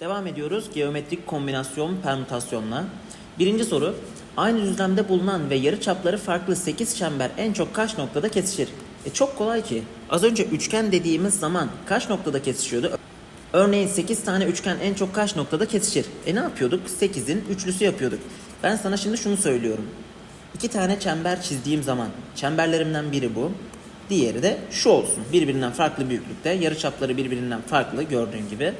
Devam ediyoruz geometrik kombinasyon permütasyonla. Birinci soru. Aynı düzlemde bulunan ve yarı çapları farklı 8 çember en çok kaç noktada kesişir? E çok kolay ki. Az önce üçgen dediğimiz zaman kaç noktada kesişiyordu? Örneğin 8 tane üçgen en çok kaç noktada kesişir? E ne yapıyorduk? 8'in üçlüsü yapıyorduk. Ben sana şimdi şunu söylüyorum. İki tane çember çizdiğim zaman çemberlerimden biri bu. Diğeri de şu olsun. Birbirinden farklı büyüklükte. Yarıçapları birbirinden farklı gördüğün gibi.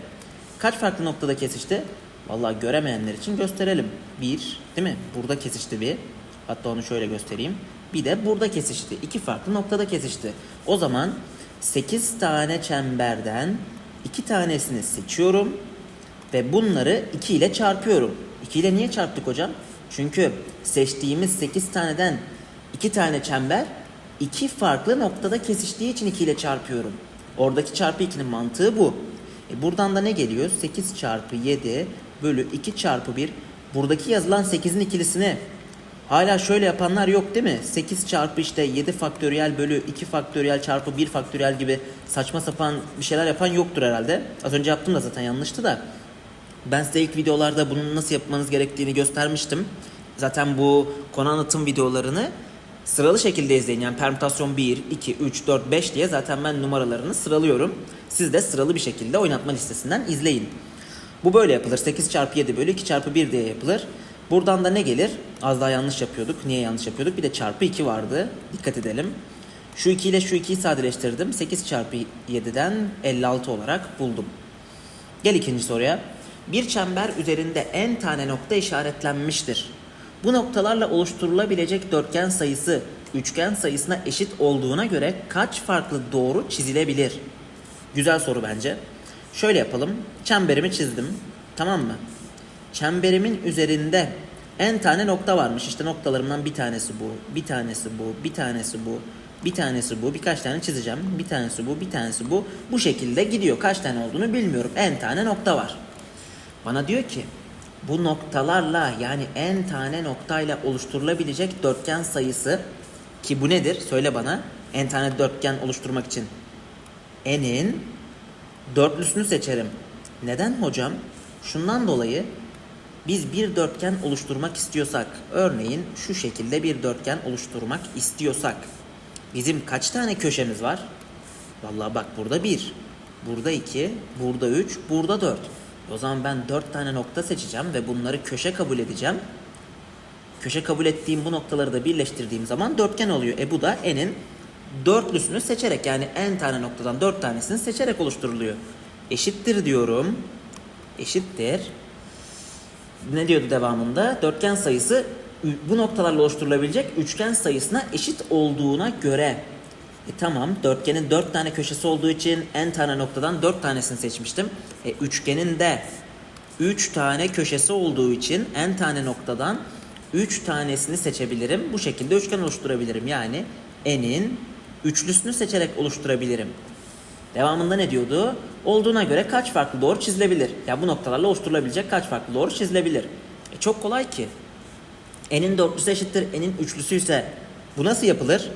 Kaç farklı noktada kesişti? Vallahi göremeyenler için gösterelim. Bir, değil mi? Burada kesişti bir. Hatta onu şöyle göstereyim. Bir de burada kesişti. İki farklı noktada kesişti. O zaman 8 tane çemberden iki tanesini seçiyorum ve bunları 2 ile çarpıyorum. 2 ile niye çarptık hocam? Çünkü seçtiğimiz 8 taneden 2 tane çember iki farklı noktada kesiştiği için 2 ile çarpıyorum. Oradaki çarpı 2'nin mantığı bu. E buradan da ne geliyor? 8 çarpı 7 bölü 2 çarpı 1. Buradaki yazılan 8'in ikilisini hala şöyle yapanlar yok değil mi? 8 çarpı işte 7 faktöriyel bölü 2 faktöriyel çarpı 1 faktöriyel gibi saçma sapan bir şeyler yapan yoktur herhalde. Az önce yaptım da zaten yanlıştı da. Ben size ilk videolarda bunun nasıl yapmanız gerektiğini göstermiştim. Zaten bu konu anlatım videolarını sıralı şekilde izleyin. Yani permütasyon 1, 2, 3, 4, 5 diye zaten ben numaralarını sıralıyorum. Siz de sıralı bir şekilde oynatma listesinden izleyin. Bu böyle yapılır. 8 çarpı 7 bölü 2 çarpı 1 diye yapılır. Buradan da ne gelir? Az daha yanlış yapıyorduk. Niye yanlış yapıyorduk? Bir de çarpı 2 vardı. Dikkat edelim. Şu 2 ile şu 2'yi sadeleştirdim. 8 çarpı 7'den 56 olarak buldum. Gel ikinci soruya. Bir çember üzerinde en tane nokta işaretlenmiştir. Bu noktalarla oluşturulabilecek dörtgen sayısı üçgen sayısına eşit olduğuna göre kaç farklı doğru çizilebilir? Güzel soru bence. Şöyle yapalım. Çemberimi çizdim. Tamam mı? Çemberimin üzerinde en tane nokta varmış. İşte noktalarımdan bir tanesi bu, bir tanesi bu, bir tanesi bu, bir tanesi bu. Birkaç tane çizeceğim. Bir tanesi bu, bir tanesi bu. Bu şekilde gidiyor. Kaç tane olduğunu bilmiyorum. En tane nokta var. Bana diyor ki bu noktalarla yani en tane noktayla oluşturulabilecek dörtgen sayısı ki bu nedir? Söyle bana. En tane dörtgen oluşturmak için n'in dörtlüsünü seçerim. Neden hocam? Şundan dolayı biz bir dörtgen oluşturmak istiyorsak, örneğin şu şekilde bir dörtgen oluşturmak istiyorsak, bizim kaç tane köşemiz var? Vallahi bak burada bir, burada iki, burada üç, burada dört. O zaman ben dört tane nokta seçeceğim ve bunları köşe kabul edeceğim. Köşe kabul ettiğim bu noktaları da birleştirdiğim zaman dörtgen oluyor. E bu da n'in dörtlüsünü seçerek yani n tane noktadan dört tanesini seçerek oluşturuluyor. Eşittir diyorum. Eşittir. Ne diyordu devamında? Dörtgen sayısı bu noktalarla oluşturulabilecek üçgen sayısına eşit olduğuna göre. E tamam dörtgenin dört tane köşesi olduğu için n tane noktadan dört tanesini seçmiştim. E üçgenin de üç tane köşesi olduğu için n tane noktadan üç tanesini seçebilirim. Bu şekilde üçgen oluşturabilirim. Yani n'in üçlüsünü seçerek oluşturabilirim. Devamında ne diyordu? Olduğuna göre kaç farklı doğru çizilebilir? Ya bu noktalarla oluşturulabilecek kaç farklı doğru çizilebilir? E çok kolay ki. N'in dörtlüsü eşittir n'in üçlüsü ise bu nasıl yapılır?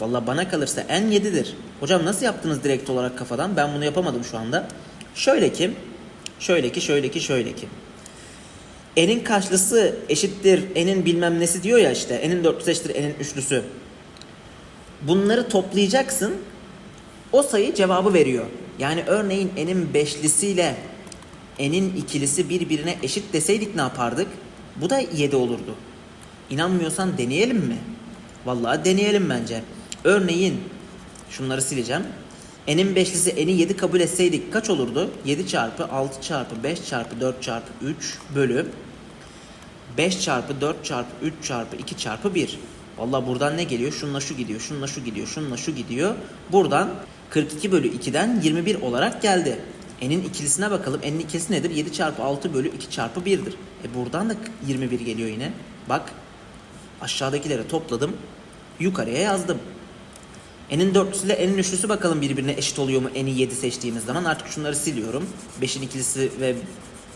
Valla bana kalırsa n 7'dir. Hocam nasıl yaptınız direkt olarak kafadan? Ben bunu yapamadım şu anda. Şöyle ki, şöyle ki, şöyle ki, şöyle ki. N'in karşılısı eşittir n'in bilmem nesi diyor ya işte. N'in dörtlüsü eşittir n'in üçlüsü. Bunları toplayacaksın. O sayı cevabı veriyor. Yani örneğin n'in beşlisiyle n'in ikilisi birbirine eşit deseydik ne yapardık? Bu da 7 olurdu. İnanmıyorsan deneyelim mi? Vallahi deneyelim bence. Örneğin şunları sileceğim. N'in beşlisi n'i 7 kabul etseydik kaç olurdu? 7 çarpı 6 çarpı 5 çarpı 4 çarpı 3 bölü 5 çarpı 4 çarpı 3 çarpı 2 çarpı 1. Vallahi buradan ne geliyor? Şunla şu gidiyor, şunla şu gidiyor, şunla şu gidiyor. Buradan 42 bölü 2'den 21 olarak geldi. N'in ikilisine bakalım. N'in ikilisi nedir? 7 çarpı 6 bölü 2 çarpı 1'dir. E buradan da 21 geliyor yine. Bak aşağıdakileri topladım. Yukarıya yazdım. N'in dörtlüsü ile N'in üçlüsü bakalım birbirine eşit oluyor mu N'i 7 seçtiğimiz zaman. Artık şunları siliyorum. 5'in ikilisi ve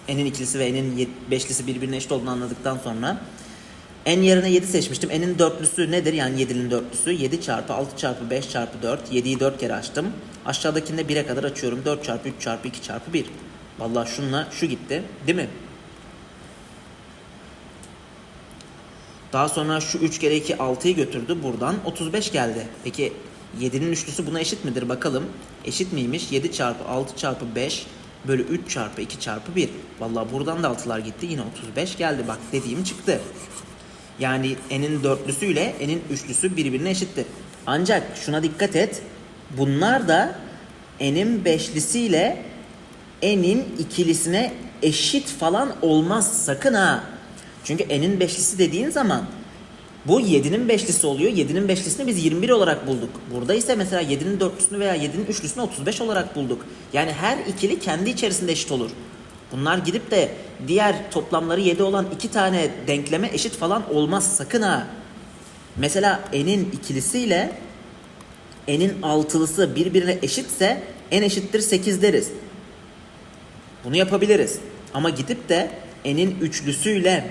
N'in ikilisi ve N'in beşlisi birbirine eşit olduğunu anladıktan sonra N yerine 7 seçmiştim. N'in dörtlüsü nedir? Yani 7'nin dörtlüsü. 7 çarpı 6 çarpı 5 çarpı 4. 7'yi 4 kere açtım. Aşağıdakinde 1'e kadar açıyorum. 4 çarpı 3 çarpı 2 çarpı 1. Vallahi şunla şu gitti. Değil mi? Daha sonra şu 3 kere 2 6'yı götürdü. Buradan 35 geldi. Peki 7'nin üçlüsü buna eşit midir bakalım. Eşit miymiş? 7 çarpı 6 çarpı 5 bölü 3 çarpı 2 çarpı 1. Vallahi buradan da 6'lar gitti. Yine 35 geldi. Bak dediğim çıktı. Yani n'in dörtlüsü ile n'in üçlüsü birbirine eşittir. Ancak şuna dikkat et. Bunlar da n'in beşlisiyle n'in ikilisine eşit falan olmaz sakın ha. Çünkü n'in beşlisi dediğin zaman bu 7'nin beşlisi oluyor. 7'nin beşlisini biz 21 olarak bulduk. Burada ise mesela 7'nin dörtlüsünü veya 7'nin üçlüsünü 35 olarak bulduk. Yani her ikili kendi içerisinde eşit olur. Bunlar gidip de diğer toplamları 7 olan iki tane denkleme eşit falan olmaz sakın ha. Mesela n'in ikilisiyle n'in altılısı birbirine eşitse n eşittir 8 deriz. Bunu yapabiliriz. Ama gidip de n'in üçlüsüyle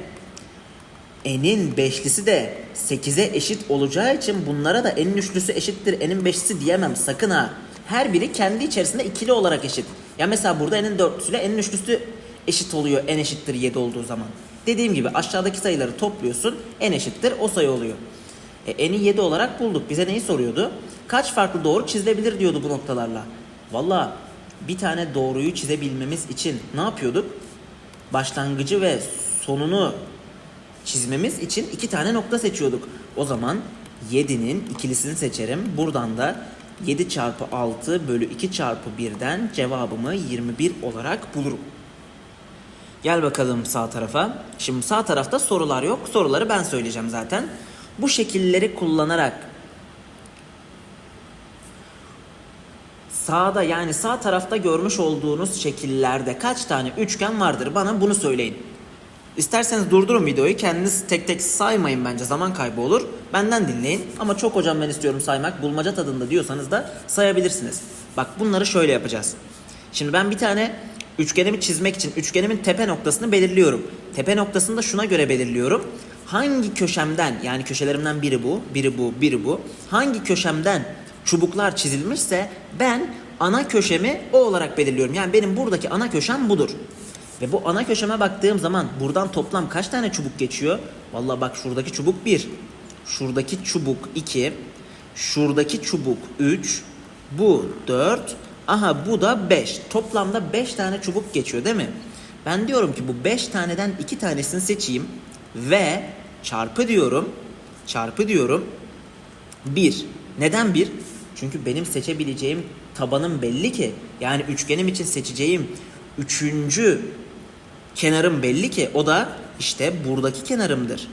n'in beşlisi de 8'e eşit olacağı için bunlara da n'in üçlüsü eşittir n'in beşlisi diyemem sakın ha. Her biri kendi içerisinde ikili olarak eşit. Ya mesela burada n'in dörtlüsüyle n'in üçlüsü eşit oluyor n eşittir 7 olduğu zaman. Dediğim gibi aşağıdaki sayıları topluyorsun n eşittir o sayı oluyor. E, n'i 7 olarak bulduk. Bize neyi soruyordu? Kaç farklı doğru çizilebilir diyordu bu noktalarla. Valla bir tane doğruyu çizebilmemiz için ne yapıyorduk? Başlangıcı ve sonunu çizmemiz için iki tane nokta seçiyorduk. O zaman 7'nin ikilisini seçerim. Buradan da 7 çarpı 6 bölü 2 çarpı 1'den cevabımı 21 olarak bulurum. Gel bakalım sağ tarafa. Şimdi sağ tarafta sorular yok. Soruları ben söyleyeceğim zaten. Bu şekilleri kullanarak sağda yani sağ tarafta görmüş olduğunuz şekillerde kaç tane üçgen vardır? Bana bunu söyleyin. İsterseniz durdurun videoyu. Kendiniz tek tek saymayın bence. Zaman kaybı olur. Benden dinleyin. Ama çok hocam ben istiyorum saymak. Bulmaca tadında diyorsanız da sayabilirsiniz. Bak bunları şöyle yapacağız. Şimdi ben bir tane üçgenimi çizmek için üçgenimin tepe noktasını belirliyorum. Tepe noktasını da şuna göre belirliyorum. Hangi köşemden yani köşelerimden biri bu, biri bu, biri bu. Hangi köşemden çubuklar çizilmişse ben ana köşemi o olarak belirliyorum. Yani benim buradaki ana köşem budur. Ve bu ana köşeme baktığım zaman buradan toplam kaç tane çubuk geçiyor? Vallahi bak şuradaki çubuk 1. Şuradaki çubuk 2. Şuradaki çubuk 3. Bu 4. Aha bu da 5. Toplamda 5 tane çubuk geçiyor değil mi? Ben diyorum ki bu 5 taneden 2 tanesini seçeyim ve çarpı diyorum. Çarpı diyorum. 1. Neden 1? Çünkü benim seçebileceğim tabanım belli ki. Yani üçgenim için seçeceğim üçüncü kenarım belli ki o da işte buradaki kenarımdır.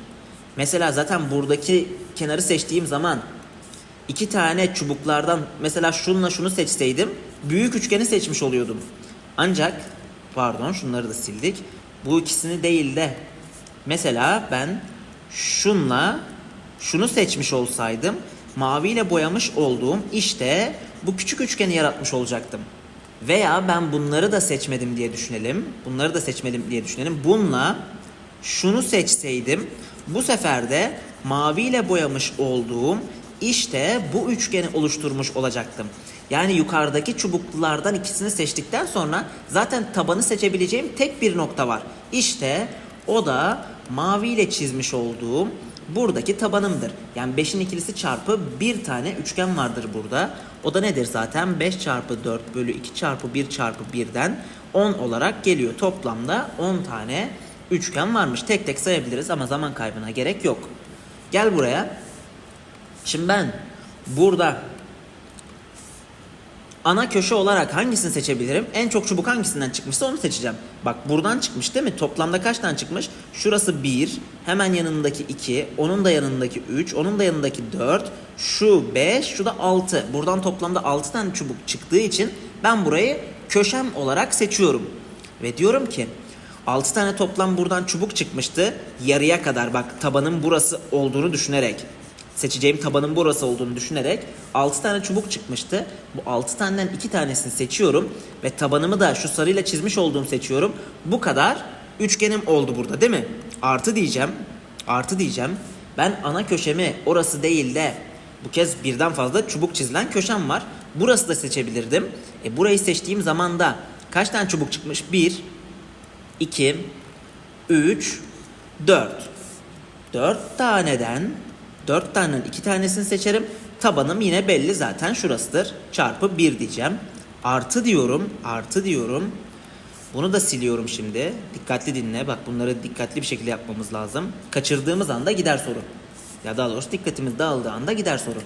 Mesela zaten buradaki kenarı seçtiğim zaman iki tane çubuklardan mesela şunla şunu seçseydim büyük üçgeni seçmiş oluyordum. Ancak pardon şunları da sildik. Bu ikisini değil de mesela ben şunla şunu seçmiş olsaydım maviyle boyamış olduğum işte bu küçük üçgeni yaratmış olacaktım. Veya ben bunları da seçmedim diye düşünelim. Bunları da seçmedim diye düşünelim. Bununla şunu seçseydim bu sefer de maviyle boyamış olduğum işte bu üçgeni oluşturmuş olacaktım. Yani yukarıdaki çubuklardan ikisini seçtikten sonra zaten tabanı seçebileceğim tek bir nokta var. İşte o da maviyle çizmiş olduğum buradaki tabanımdır. Yani 5'in ikilisi çarpı bir tane üçgen vardır burada. O da nedir zaten? 5 çarpı 4 bölü 2 çarpı 1 çarpı 1'den 10 olarak geliyor. Toplamda 10 tane üçgen varmış. Tek tek sayabiliriz ama zaman kaybına gerek yok. Gel buraya. Şimdi ben burada ana köşe olarak hangisini seçebilirim? En çok çubuk hangisinden çıkmışsa onu seçeceğim. Bak buradan çıkmış değil mi? Toplamda kaç tane çıkmış? Şurası 1, hemen yanındaki 2, onun da yanındaki 3, onun da yanındaki 4, şu 5, şu da 6. Buradan toplamda 6 tane çubuk çıktığı için ben burayı köşem olarak seçiyorum. Ve diyorum ki 6 tane toplam buradan çubuk çıkmıştı. Yarıya kadar bak tabanın burası olduğunu düşünerek seçeceğim tabanın burası olduğunu düşünerek 6 tane çubuk çıkmıştı. Bu 6 taneden 2 tanesini seçiyorum ve tabanımı da şu sarıyla çizmiş olduğum seçiyorum. Bu kadar üçgenim oldu burada değil mi? Artı diyeceğim. Artı diyeceğim. Ben ana köşemi orası değil de bu kez birden fazla çubuk çizilen köşem var. Burası da seçebilirdim. E burayı seçtiğim zaman da Kaç tane çubuk çıkmış? 1, 2, 3, 4. 4 taneden 4 tanenin 2 tanesini seçerim. Tabanım yine belli zaten şurasıdır. Çarpı 1 diyeceğim. Artı diyorum. Artı diyorum. Bunu da siliyorum şimdi. Dikkatli dinle. Bak bunları dikkatli bir şekilde yapmamız lazım. Kaçırdığımız anda gider soru. Ya daha doğrusu dikkatimiz dağıldığı anda gider soru.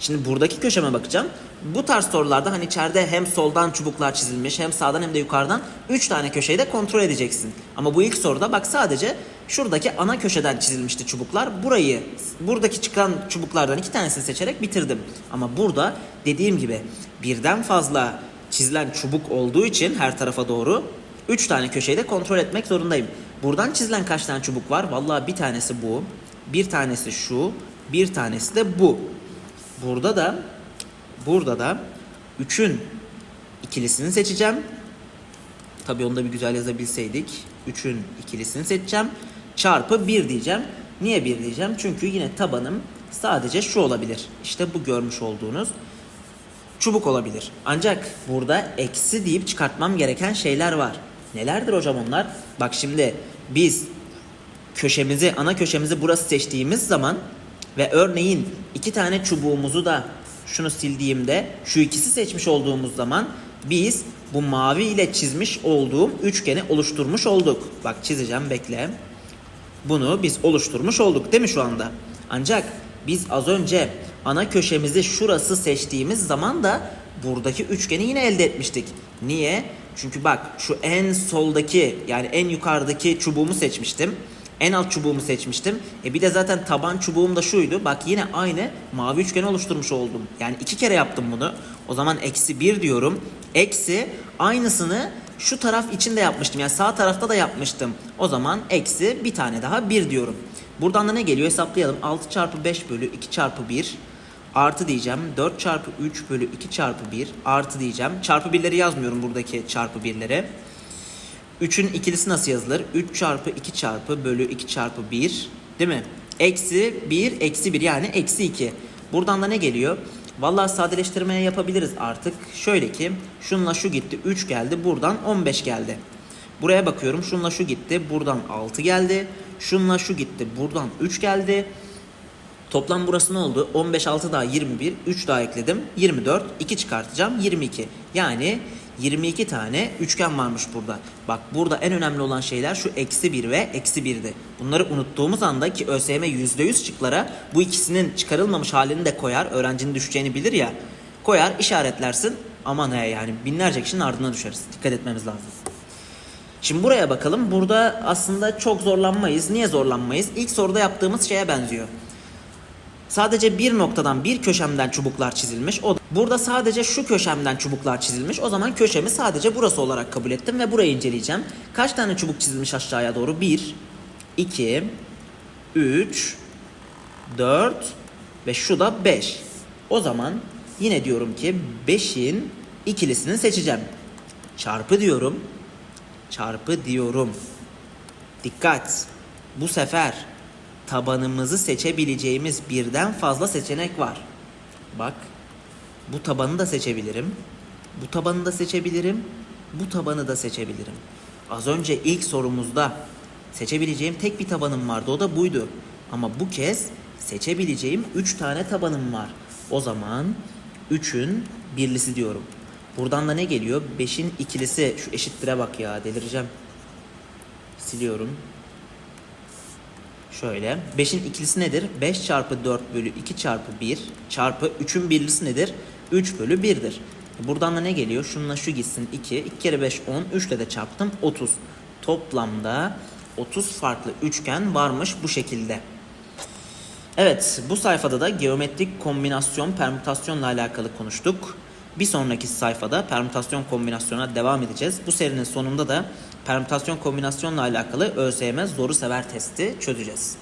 Şimdi buradaki köşeme bakacağım. Bu tarz sorularda hani içeride hem soldan çubuklar çizilmiş hem sağdan hem de yukarıdan 3 tane köşeyi de kontrol edeceksin. Ama bu ilk soruda bak sadece şuradaki ana köşeden çizilmişti çubuklar. Burayı buradaki çıkan çubuklardan iki tanesini seçerek bitirdim. Ama burada dediğim gibi birden fazla çizilen çubuk olduğu için her tarafa doğru 3 tane köşeyi de kontrol etmek zorundayım. Buradan çizilen kaç tane çubuk var? Vallahi bir tanesi bu, bir tanesi şu, bir tanesi de bu. Burada da burada da 3'ün ikilisini seçeceğim. Tabii onu da bir güzel yazabilseydik. 3'ün ikilisini seçeceğim. Çarpı 1 diyeceğim. Niye 1 diyeceğim? Çünkü yine tabanım sadece şu olabilir. İşte bu görmüş olduğunuz çubuk olabilir. Ancak burada eksi deyip çıkartmam gereken şeyler var. Nelerdir hocam onlar? Bak şimdi biz köşemizi, ana köşemizi burası seçtiğimiz zaman ve örneğin iki tane çubuğumuzu da şunu sildiğimde şu ikisi seçmiş olduğumuz zaman biz bu mavi ile çizmiş olduğum üçgeni oluşturmuş olduk. Bak çizeceğim bekle. Bunu biz oluşturmuş olduk değil mi şu anda? Ancak biz az önce ana köşemizi şurası seçtiğimiz zaman da buradaki üçgeni yine elde etmiştik. Niye? Çünkü bak şu en soldaki yani en yukarıdaki çubuğumu seçmiştim. En alt çubuğumu seçmiştim. E bir de zaten taban çubuğum da şuydu. Bak yine aynı mavi üçgeni oluşturmuş oldum. Yani iki kere yaptım bunu. O zaman eksi bir diyorum. Eksi aynısını şu taraf için de yapmıştım. Yani sağ tarafta da yapmıştım. O zaman eksi bir tane daha bir diyorum. Buradan da ne geliyor hesaplayalım. 6 çarpı 5 bölü 2 çarpı 1 artı diyeceğim. 4 çarpı 3 bölü 2 çarpı 1 artı diyeceğim. Çarpı birleri yazmıyorum buradaki çarpı birleri. 3'ün ikilisi nasıl yazılır? 3 çarpı 2 çarpı bölü 2 çarpı 1 değil mi? Eksi 1 eksi 1 yani eksi 2. Buradan da ne geliyor? Vallahi sadeleştirmeye yapabiliriz artık. Şöyle ki şunla şu gitti 3 geldi buradan 15 geldi. Buraya bakıyorum şunla şu gitti buradan 6 geldi. Şunla şu gitti buradan 3 geldi. Toplam burası ne oldu? 15 6 daha 21, 3 daha ekledim. 24, 2 çıkartacağım 22. Yani 22 tane üçgen varmış burada. Bak burada en önemli olan şeyler şu eksi 1 ve eksi 1'di. Bunları unuttuğumuz anda ki ÖSYM %100 şıklara bu ikisinin çıkarılmamış halini de koyar. Öğrencinin düşeceğini bilir ya. Koyar işaretlersin. Aman he yani binlerce kişinin ardına düşeriz. Dikkat etmemiz lazım. Şimdi buraya bakalım. Burada aslında çok zorlanmayız. Niye zorlanmayız? İlk soruda yaptığımız şeye benziyor. Sadece bir noktadan bir köşemden çubuklar çizilmiş. O burada sadece şu köşemden çubuklar çizilmiş. O zaman köşemi sadece burası olarak kabul ettim ve burayı inceleyeceğim. Kaç tane çubuk çizilmiş aşağıya doğru? 1 2 3 4 ve şu da 5. O zaman yine diyorum ki 5'in ikilisini seçeceğim. Çarpı diyorum. Çarpı diyorum. Dikkat. Bu sefer tabanımızı seçebileceğimiz birden fazla seçenek var. Bak. Bu tabanı da seçebilirim. Bu tabanı da seçebilirim. Bu tabanı da seçebilirim. Az önce ilk sorumuzda seçebileceğim tek bir tabanım vardı. O da buydu. Ama bu kez seçebileceğim 3 tane tabanım var. O zaman 3'ün birlisi diyorum. Buradan da ne geliyor? 5'in ikilisi. Şu eşittire bak ya delireceğim. Siliyorum. Şöyle. 5'in ikilisi nedir? 5 çarpı 4 bölü 2 çarpı 1 çarpı 3'ün birlisi nedir? 3 bölü 1'dir. Buradan da ne geliyor? Şununla şu gitsin 2. 2 kere 5 10. 3 ile de çarptım 30. Toplamda 30 farklı üçgen varmış bu şekilde. Evet bu sayfada da geometrik kombinasyon permütasyonla alakalı konuştuk. Bir sonraki sayfada permütasyon kombinasyona devam edeceğiz. Bu serinin sonunda da permütasyon kombinasyonla alakalı ÖSYM zoru sever testi çözeceğiz.